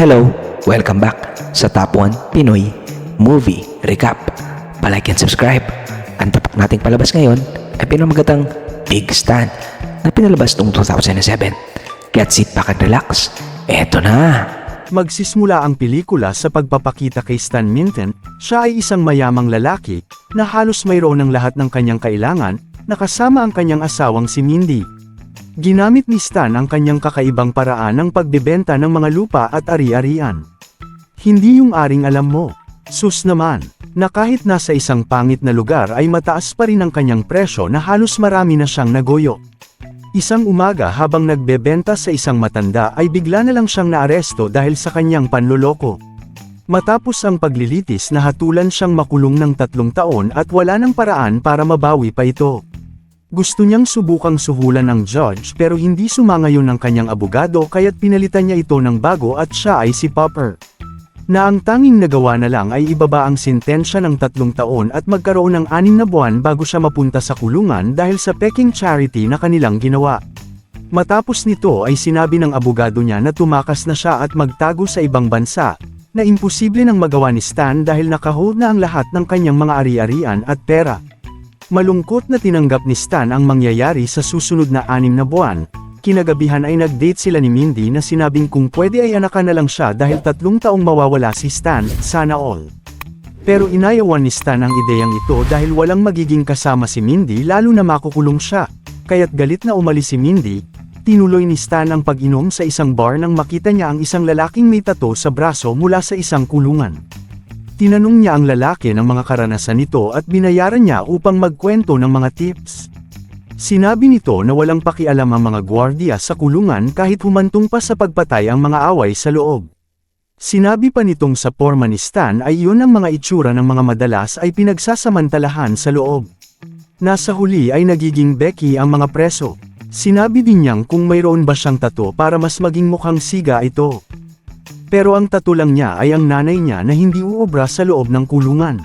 Hello! Welcome back sa Top 1 Pinoy Movie Recap. Palike and subscribe. Ang tapak nating palabas ngayon ay pinamagatang Big Stand na pinalabas noong 2007. Get sit back and relax. Eto na! Magsisimula ang pelikula sa pagpapakita kay Stan Minton, siya ay isang mayamang lalaki, na halos mayroon ng lahat ng kanyang kailangan, nakasama ang kanyang asawang si Mindy. Ginamit ni Stan ang kanyang kakaibang paraan ng pagbebenta ng mga lupa at ari-arian. Hindi yung aring alam mo. Sus naman, na kahit nasa isang pangit na lugar ay mataas pa rin ang kanyang presyo na halos marami na siyang nagoyo. Isang umaga habang nagbebenta sa isang matanda ay bigla na lang siyang naaresto dahil sa kanyang panloloko. Matapos ang paglilitis nahatulan siyang makulong ng tatlong taon at wala ng paraan para mabawi pa ito. Gusto niyang subukang suhulan ng judge pero hindi sumangayon ng kanyang abogado kaya't pinalitan niya ito ng bago at siya ay si Popper. Na ang tanging nagawa na lang ay ibaba ang sintensya ng tatlong taon at magkaroon ng anim na buwan bago siya mapunta sa kulungan dahil sa peking charity na kanilang ginawa. Matapos nito ay sinabi ng abogado niya na tumakas na siya at magtago sa ibang bansa, na imposible nang magawa ni Stan dahil nakahold na ang lahat ng kanyang mga ari-arian at pera. Malungkot na tinanggap ni Stan ang mangyayari sa susunod na anim na buwan, kinagabihan ay nag-date sila ni Mindy na sinabing kung pwede ay anakan na lang siya dahil tatlong taong mawawala si Stan, sana all. Pero inayawan ni Stan ang ideyang ito dahil walang magiging kasama si Mindy lalo na makukulong siya, kaya't galit na umalis si Mindy, tinuloy ni Stan ang pag-inom sa isang bar nang makita niya ang isang lalaking may tato sa braso mula sa isang kulungan. Tinanong niya ang lalaki ng mga karanasan nito at binayaran niya upang magkwento ng mga tips. Sinabi nito na walang pakialam ang mga gwardiya sa kulungan kahit humantong pa sa pagpatay ang mga away sa loob. Sinabi pa nitong sa forma ni Stan ay yun ang mga itsura ng mga madalas ay pinagsasamantalahan sa loob. Nasa huli ay nagiging Becky ang mga preso. Sinabi din niyang kung mayroon ba siyang tato para mas maging mukhang siga ito. Pero ang tato lang niya ay ang nanay niya na hindi uobra sa loob ng kulungan.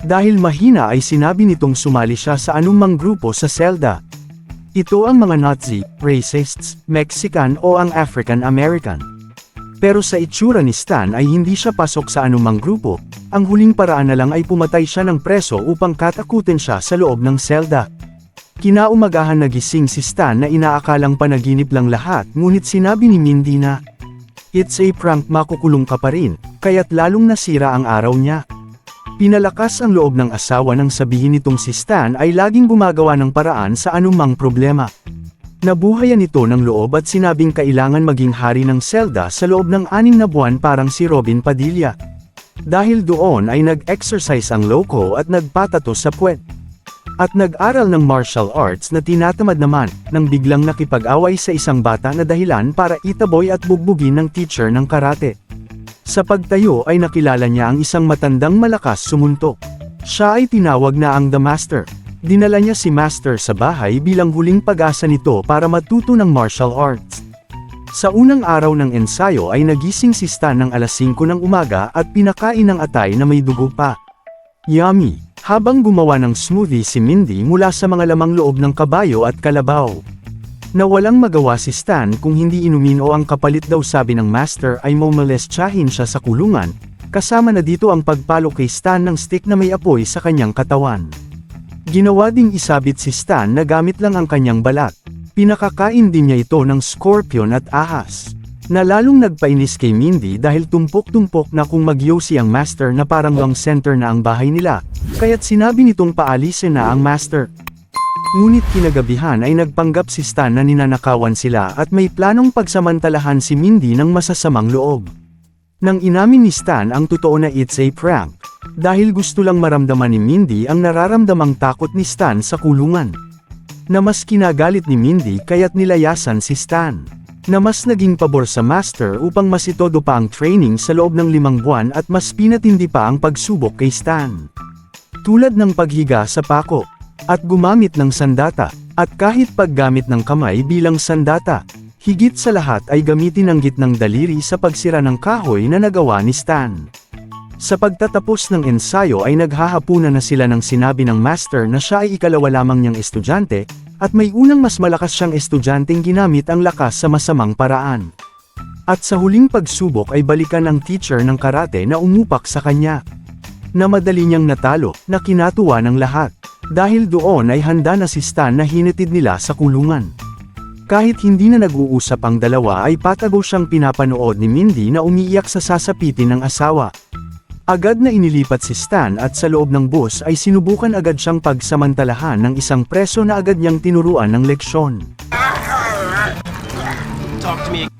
Dahil mahina ay sinabi nitong sumali siya sa anumang grupo sa Zelda. Ito ang mga Nazi, racists, Mexican o ang African American. Pero sa itsura ni Stan ay hindi siya pasok sa anumang grupo, ang huling paraan na lang ay pumatay siya ng preso upang katakutin siya sa loob ng Zelda. Kinaumagahan nagising si Stan na inaakalang panaginip lang lahat ngunit sinabi ni Mindy na, It's a prank makukulong ka pa rin, kaya't lalong nasira ang araw niya. Pinalakas ang loob ng asawa nang sabihin nitong si Stan ay laging gumagawa ng paraan sa anumang problema. Nabuhayan ito ng loob at sinabing kailangan maging hari ng Zelda sa loob ng anim na buwan parang si Robin Padilla. Dahil doon ay nag-exercise ang loko at nagpatato sa puwet. At nag-aral ng martial arts na tinatamad naman, nang biglang nakipag-away sa isang bata na dahilan para itaboy at bugbugin ng teacher ng karate. Sa pagtayo ay nakilala niya ang isang matandang malakas sumuntok. Siya ay tinawag na ang The Master. Dinala niya si Master sa bahay bilang huling pag-asa nito para matuto ng martial arts. Sa unang araw ng ensayo ay nagising si Stan ng alas 5 ng umaga at pinakain ng atay na may dugo pa. Yummy! Habang gumawa ng smoothie si Mindy mula sa mga lamang loob ng kabayo at kalabaw. Na walang magawa si Stan kung hindi inumin o ang kapalit daw sabi ng master ay momolestyahin siya sa kulungan, kasama na dito ang pagpalo kay Stan ng stick na may apoy sa kanyang katawan. Ginawa ding isabit si Stan na gamit lang ang kanyang balat. Pinakakain din niya ito ng scorpion at ahas. Na lalong nagpainis kay Mindy dahil tumpok-tumpok na kung magyosi ang master na parang long center na ang bahay nila, kaya't sinabi nitong paalisin na ang master. Ngunit kinagabihan ay nagpanggap si Stan na ninanakawan sila at may planong pagsamantalahan si Mindy ng masasamang loob. Nang inamin ni Stan ang totoo na it's a prank, dahil gusto lang maramdaman ni Mindy ang nararamdamang takot ni Stan sa kulungan. Na mas kinagalit ni Mindy kaya't nilayasan si Stan. Na mas naging pabor sa master upang masitodo pa ang training sa loob ng limang buwan at mas pinatindi pa ang pagsubok kay Stan. Tulad ng paghiga sa pako, at gumamit ng sandata, at kahit paggamit ng kamay bilang sandata, higit sa lahat ay gamitin ang gitnang daliri sa pagsira ng kahoy na nagawa ni Stan. Sa pagtatapos ng ensayo ay naghahapunan na sila ng sinabi ng master na siya ay ikalawa lamang niyang estudyante, at may unang mas malakas siyang estudyanteng ginamit ang lakas sa masamang paraan. At sa huling pagsubok ay balikan ang teacher ng karate na umupak sa kanya. Na madali niyang natalo, na kinatuwa ng lahat. Dahil doon ay handa na si Stan na hinatid nila sa kulungan. Kahit hindi na nag-uusap ang dalawa ay patago siyang pinapanood ni Mindy na umiiyak sa sasapitin ng asawa. Agad na inilipat si Stan at sa loob ng bus ay sinubukan agad siyang pagsamantalahan ng isang preso na agad niyang tinuruan ng leksyon.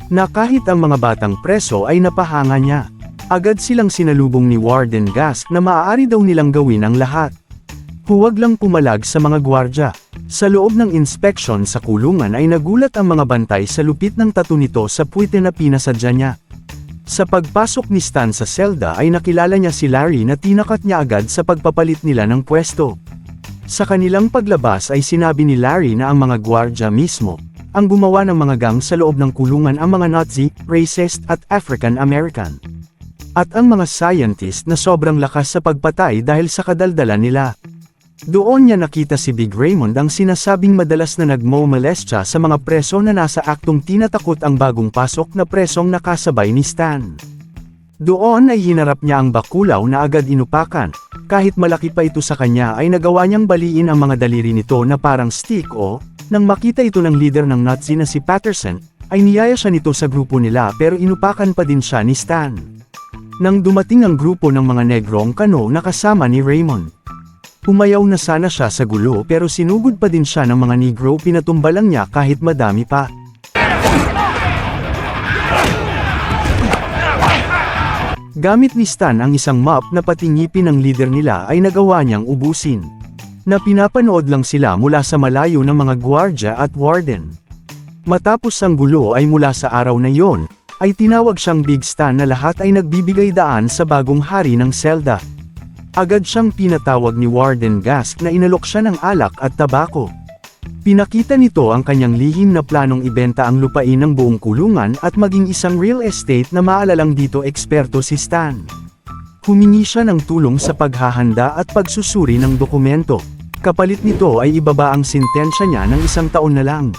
Na kahit ang mga batang preso ay napahanga niya. Agad silang sinalubong ni Warden Gask na maaari daw nilang gawin ang lahat. Huwag lang pumalag sa mga gwardya. Sa loob ng inspeksyon sa kulungan ay nagulat ang mga bantay sa lupit ng tato nito sa puwete na pinasadya niya. Sa pagpasok ni Stan sa selda ay nakilala niya si Larry na tinakat niya agad sa pagpapalit nila ng pwesto. Sa kanilang paglabas ay sinabi ni Larry na ang mga gwardya mismo, ang gumawa ng mga gang sa loob ng kulungan ang mga Nazi, racist at African American. At ang mga scientist na sobrang lakas sa pagpatay dahil sa kadaldalan nila. Doon niya nakita si Big Raymond ang sinasabing madalas na nagmo-molest sa mga preso na nasa aktong tinatakot ang bagong pasok na presong nakasabay ni Stan. Doon ay hinarap niya ang bakulaw na agad inupakan. Kahit malaki pa ito sa kanya ay nagawa niyang baliin ang mga daliri nito na parang stick o, nang makita ito ng leader ng Nazi na si Patterson, ay niyaya siya nito sa grupo nila pero inupakan pa din siya ni Stan. Nang dumating ang grupo ng mga negrong kano na kasama ni Raymond. Umayaw na sana siya sa gulo pero sinugod pa din siya ng mga negro pinatumba lang niya kahit madami pa. Gamit ni Stan ang isang map na pati ngipin ng leader nila ay nagawa niyang ubusin. Na pinapanood lang sila mula sa malayo ng mga gwardya at warden. Matapos ang gulo ay mula sa araw na yon, ay tinawag siyang Big Stan na lahat ay nagbibigay daan sa bagong hari ng selda. Agad siyang pinatawag ni Warden Gask na inalok siya ng alak at tabako. Pinakita nito ang kanyang lihim na planong ibenta ang lupain ng buong kulungan at maging isang real estate na maalalang dito eksperto si Stan. Humingi siya ng tulong sa paghahanda at pagsusuri ng dokumento. Kapalit nito ay ibaba ang sintensya niya ng isang taon na lang.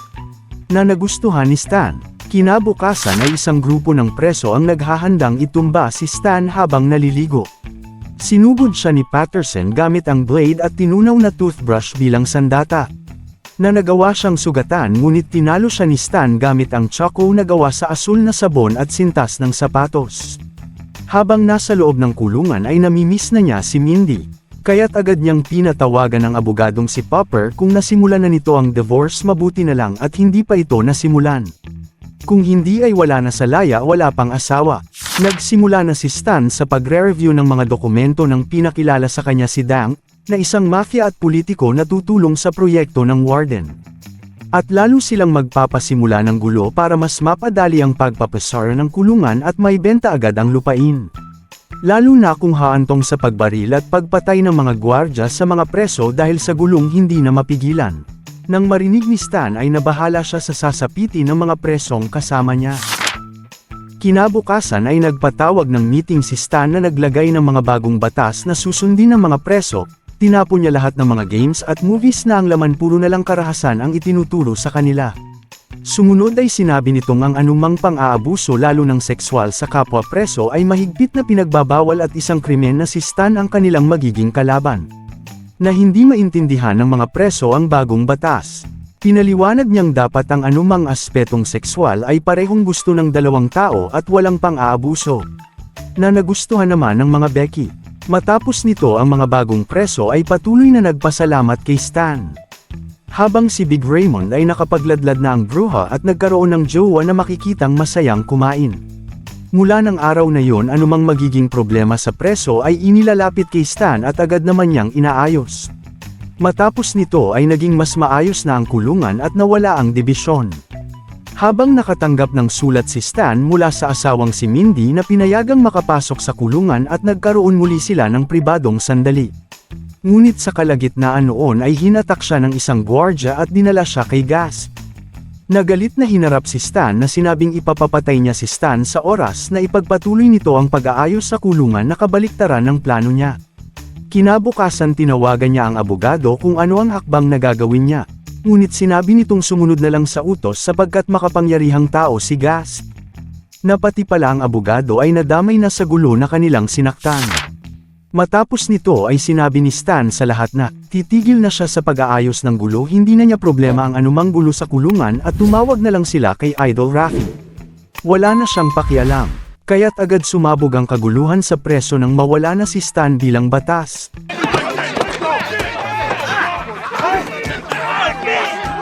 Na nagustuhan ni Stan, kinabukasan ay isang grupo ng preso ang naghahandang itumba si Stan habang naliligo. Sinugod siya ni Patterson gamit ang blade at tinunaw na toothbrush bilang sandata. Na nagawa siyang sugatan ngunit tinalo siya ni Stan gamit ang choco na gawa sa asul na sabon at sintas ng sapatos. Habang nasa loob ng kulungan ay namimiss na niya si Mindy. Kaya't agad niyang pinatawagan ng abogadong si Popper kung nasimulan na nito ang divorce mabuti na lang at hindi pa ito nasimulan. Kung hindi ay wala na sa laya wala pang asawa. Nagsimula na si Stan sa pagre-review ng mga dokumento ng pinakilala sa kanya si Dang, na isang mafia at politiko na tutulong sa proyekto ng Warden. At lalo silang magpapasimula ng gulo para mas mapadali ang pagpapasara ng kulungan at may benta agad ang lupain. Lalo na kung haantong sa pagbaril at pagpatay ng mga gwardya sa mga preso dahil sa gulong hindi na mapigilan. Nang marinig ni Stan ay nabahala siya sa sasapiti ng mga presong kasama niya. Kinabukasan ay nagpatawag ng meeting si Stan na naglagay ng mga bagong batas na susundin ng mga preso, tinapon niya lahat ng mga games at movies na ang laman puro na lang karahasan ang itinuturo sa kanila. Sumunod ay sinabi nitong ang anumang pang-aabuso lalo ng sexual sa kapwa preso ay mahigpit na pinagbabawal at isang krimen na si Stan ang kanilang magiging kalaban. Na hindi maintindihan ng mga preso ang bagong batas. Pinaliwanag niyang dapat ang anumang aspetong sexual ay parehong gusto ng dalawang tao at walang pang-aabuso. Na nagustuhan naman ng mga Becky. Matapos nito ang mga bagong preso ay patuloy na nagpasalamat kay Stan. Habang si Big Raymond ay nakapagladlad na ang bruha at nagkaroon ng jowa na makikitang masayang kumain. Mula ng araw na yon anumang magiging problema sa preso ay inilalapit kay Stan at agad naman niyang inaayos. Matapos nito ay naging mas maayos na ang kulungan at nawala ang dibisyon. Habang nakatanggap ng sulat si Stan mula sa asawang si Mindy na pinayagang makapasok sa kulungan at nagkaroon muli sila ng pribadong sandali. Ngunit sa kalagitnaan noon ay hinatak siya ng isang gwardya at dinala siya kay Gasp. Nagalit na hinarap si Stan na sinabing ipapapatay niya si Stan sa oras na ipagpatuloy nito ang pag-aayos sa kulungan na kabaliktaran ng plano niya. Kinabukasan tinawagan niya ang abogado kung ano ang hakbang na gagawin niya. Ngunit sinabi nitong sumunod na lang sa utos sapagkat makapangyarihang tao si Gasp. na pati pala ang abogado ay nadamay na sa gulo na kanilang sinaktan. Matapos nito ay sinabi ni Stan sa lahat na, titigil na siya sa pag-aayos ng gulo hindi na niya problema ang anumang gulo sa kulungan at tumawag na lang sila kay Idol Rafi. Wala na siyang pakialam, kaya't agad sumabog ang kaguluhan sa preso nang mawala na si Stan bilang batas.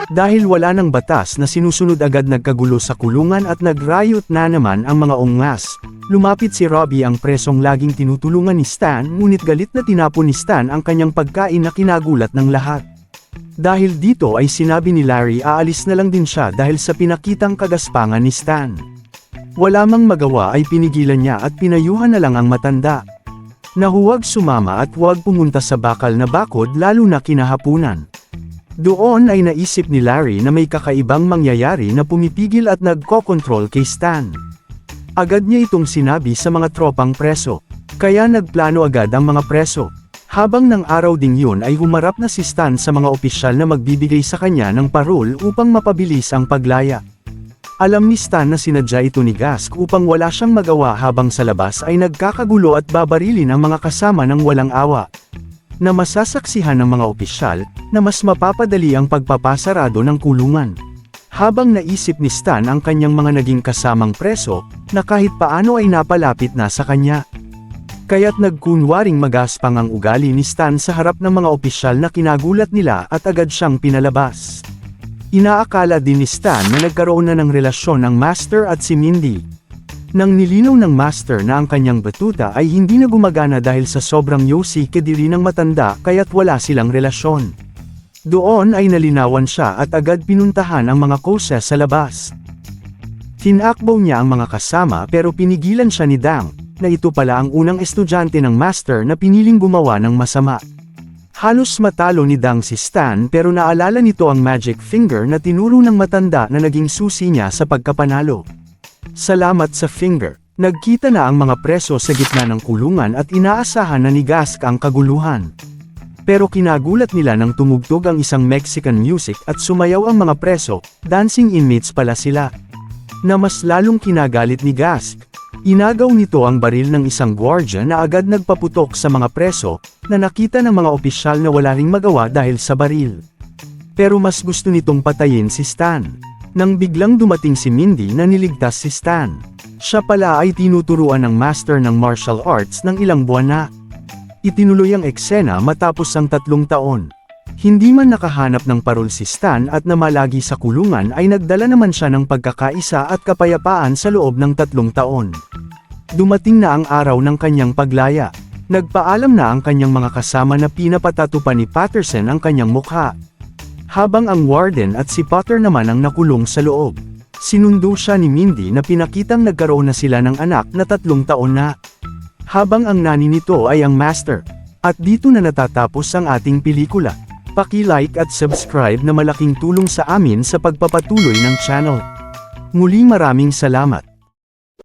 Dahil wala ng batas na sinusunod agad nagkagulo sa kulungan at nagrayot na naman ang mga ungas. Lumapit si Robbie ang presong laging tinutulungan ni Stan ngunit galit na tinapon ni Stan ang kanyang pagkain na kinagulat ng lahat. Dahil dito ay sinabi ni Larry aalis na lang din siya dahil sa pinakitang kagaspangan ni Stan. Wala mang magawa ay pinigilan niya at pinayuhan na lang ang matanda. Na huwag sumama at huwag pumunta sa bakal na bakod lalo na kinahapunan. Doon ay naisip ni Larry na may kakaibang mangyayari na pumipigil at nagkokontrol kay Stan. Agad niya itong sinabi sa mga tropang preso. Kaya nagplano agad ang mga preso. Habang ng araw ding yun ay humarap na si Stan sa mga opisyal na magbibigay sa kanya ng parol upang mapabilis ang paglaya. Alam ni Stan na sinadya ito ni Gask upang wala siyang magawa habang sa labas ay nagkakagulo at babarilin ang mga kasama ng walang awa. Na masasaksihan ng mga opisyal na mas mapapadali ang pagpapasarado ng kulungan. Habang naisip ni Stan ang kanyang mga naging kasamang preso, na kahit paano ay napalapit na sa kanya. Kaya't nagkunwaring magaspang ang ugali ni Stan sa harap ng mga opisyal na kinagulat nila at agad siyang pinalabas. Inaakala din ni Stan na nagkaroon na ng relasyon ng Master at si Mindy. Nang nilinaw ng Master na ang kanyang batuta ay hindi na gumagana dahil sa sobrang yosi kadiri ng matanda kaya't wala silang relasyon. Doon ay nalinawan siya at agad pinuntahan ang mga kose sa labas. Tinakbo niya ang mga kasama pero pinigilan siya ni Dang, na ito pala ang unang estudyante ng master na piniling gumawa ng masama. Halos matalo ni Dang si Stan pero naalala nito ang magic finger na tinuro ng matanda na naging susi niya sa pagkapanalo. Salamat sa finger. Nagkita na ang mga preso sa gitna ng kulungan at inaasahan na ni Gask ang kaguluhan. Pero kinagulat nila nang tumugtog ang isang Mexican music at sumayaw ang mga preso, dancing inmates pala sila. Na mas lalong kinagalit ni Gask. Inagaw nito ang baril ng isang gwardya na agad nagpaputok sa mga preso, na nakita ng mga opisyal na wala ring magawa dahil sa baril. Pero mas gusto nitong patayin si Stan. Nang biglang dumating si Mindy na niligtas si Stan. Siya pala ay tinuturuan ng master ng martial arts ng ilang buwan na. Itinuloy ang eksena matapos ang tatlong taon. Hindi man nakahanap ng parol si Stan at namalagi sa kulungan ay nagdala naman siya ng pagkakaisa at kapayapaan sa loob ng tatlong taon. Dumating na ang araw ng kanyang paglaya. Nagpaalam na ang kanyang mga kasama na pinapatato pa ni Patterson ang kanyang mukha. Habang ang warden at si Potter naman ang nakulong sa loob. Sinundo siya ni Mindy na pinakitang nagkaroon na sila ng anak na tatlong taon na. Habang ang nani nito ay ang master. At dito na natatapos ang ating pelikula. Paki-like at subscribe na malaking tulong sa amin sa pagpapatuloy ng channel. Muli maraming salamat.